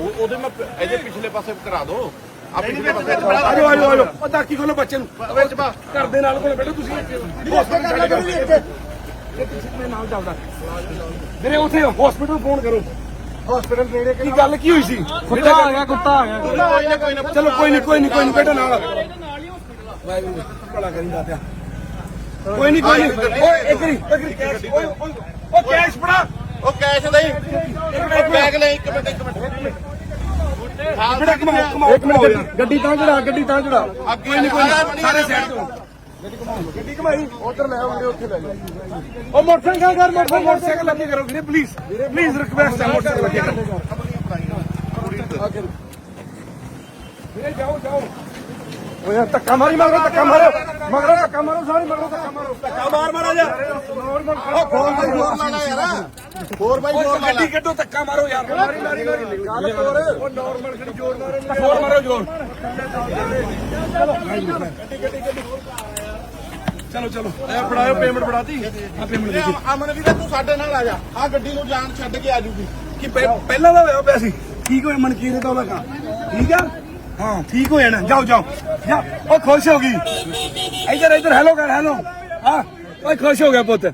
ਉਹ- ਉਹਦੇ ਮੈਂ ਇਹਦੇ ਪਿਛਲੇ ਪਾਸੇ ਕਰਾ ਦੋ। ਆ ਪਿਛਲੇ ਪਾਸੇ ਆਜੋ ਆਜੋ ਆਜੋ। ਉਹ ਦਾਕੀ ਖੋਲੋ ਬੱਚੇ ਨੂੰ। ਵਿੱਚ ਪਾ ਘਰ ਦੇ ਨਾਲ ਕੋਲ ਬੈਠੋ ਤੁਸੀਂ। ਹਸਪੀਟਲ ਕਰੋ ਜੀ ਇੱਥੇ ਇਹ ਤੁਸੀਂ ਮੇਰੇ ਨਾਲ ਚੱਲਦਾ। ਮੇਰੇ ਉਥੇ ਹਸਪੀਟਲ ਫੋਨ ਕਰੋ। ਹਸਪੀਟਲ ਨੇੜੇ ਕੀ ਗੱਲ ਕੀ ਹੋਈ ਸੀ? ਕੁੱਤਾ ਆ ਗਿਆ ਕੁੱਤਾ ਆ ਗਿਆ। ਚਲੋ ਕੋਈ ਨਹੀਂ ਕੋਈ ਨਹੀਂ ਕੋਈ ਨਹੀਂ ਬੈਠੋ ਨਾਲ। ਵਾਹਿਗੁਰੂ ਭਲਾ ਕਰੀ ਦਾਤਿਆ ਕੋਈ ਨਹੀਂ ਕੋਈ ਨਹੀਂ ਓਏ ਇੱਕ ਨਹੀਂ ਇੱਕ ਨਹੀਂ ਕੈਸ਼ ਓਏ ਓਏ ਓ ਕੈਸ਼ ਫੜਾ। ਉਹ ਕੈਸ਼ ਨਹੀਂ। ਬੈਗ ਲੈ ਇੱਕ ਮਿੰਟ ਇੱਕ ਮਿੰਟ। ਬੇਟਾ ਕਮਾਓ ਕਮਾਓ ਇੱਕ ਮਿੰਟ ਗੱਡੀ ਤਾਂ ਚੜਾ ਗੱਡੀ ਤਾਂ ਚੜਾ। ਅੱਗੇ ਨਹੀਂ ਕੋਈ ਸਾਰੇ ਸਾਈਡ ਤੋਂ। ਗੱਡੀ ਕਮਾਈ ਉਧਰ ਲੈ ਵੀਰੇ ਉੱਥੇ ਲੈ ਉਹ ਮੋਟਰਸਾਈਕਲ ਕਰ ਮੋਟਰਸਾਈਕਲ। ਲੱਗੇ ਕਰੋ ਵੀਰੇ ਪਲੀਜ਼ ਪਲੀਜ਼ ਰਿਕਵੈਸਟ ਹੈ ਮੋਟਰਸਾਈਕਲ ਲੱਗੇ ਕਰੋ। ਵੀਰੇ ਜਾਓ ਜਾਓ। ਓਏ ਯਾਰ ਧੱਕਾ ਮਾਰੀ ਮਾਰੋ ਧੱਕਾ ਮਾਰੋ। ਮਗਰੋਂ ਧੱਕਾ ਮਾਰੋ ਸਾਰੇ ਮਗਰੋਂ ਧੱਕਾ ਮਾਰੋ। ਧੱਕਾ ਮਾਰ ਮਾਰਾ ਜਾ ਉਹ ਫੋਨ ਬਾਈ ਹੋਰ ਲਾ ਲੈ ਯਾਰ। ਹੋਰ ਬਾਈ ਹੋਰ ਗੱਡੀ ਕੱਢੋ ਧੱਕਾ ਮਾਰੋ ਯਾਰ। ਮਾਰੀ ਮਾਰੀ ਮਾਰੀ। ਗੱਲ ਤੋਰ। ਉਹ ਨਾਰਮਲ ਖੜੀ ਜੋਰ ਮਾਰੋ ਜੋਰ ਮਾਰੋ ਜੋਰ ਚਲੋ ਚਲੋ। ਇਹ ਫੜਾਓ ਪੇਮੈਂਟ ਫੜਾਤੀ। ਆ ਪੇਮੈਂਟ ਦੇ ਅਮਨ ਵੀਰੇ ਤੂੰ ਸਾਡੇ ਨਾਲ ਆ ਜਾ। ਆ ਗੱਡੀ ਨੂੰ ਜਾਨ ਛੱਡ ਕੇ ਆ ਜੂਗੀ। ਕਿ ਪਹਿ- ਪਹਿਲਾਂ ਦਾ ਹੋਇਆ ਪਿਆ ਸੀ ਠੀਕ ਹੋਇਆ ਮਨਕੀਰ ਦਾ ਉਹਦਾ ਕੰਮ ਠੀਕ ਆ? ਹਾਂ। ਠੀਕ ਹੋ ਜਾਣਾ ਜਾਓ ਜਾਓ। ਜਾ। ਉਹ ਖੁਸ਼ ਹੋ ਗਈ। ਇੱਧਰ ਇੱਧਰ ਹੈਲੋ ਕਰ ਹੈਲੋ ਹਾਂ ਓਏ ਖੁਸ਼ ਹੋ ਗਿਆ ਪੁੱਤ।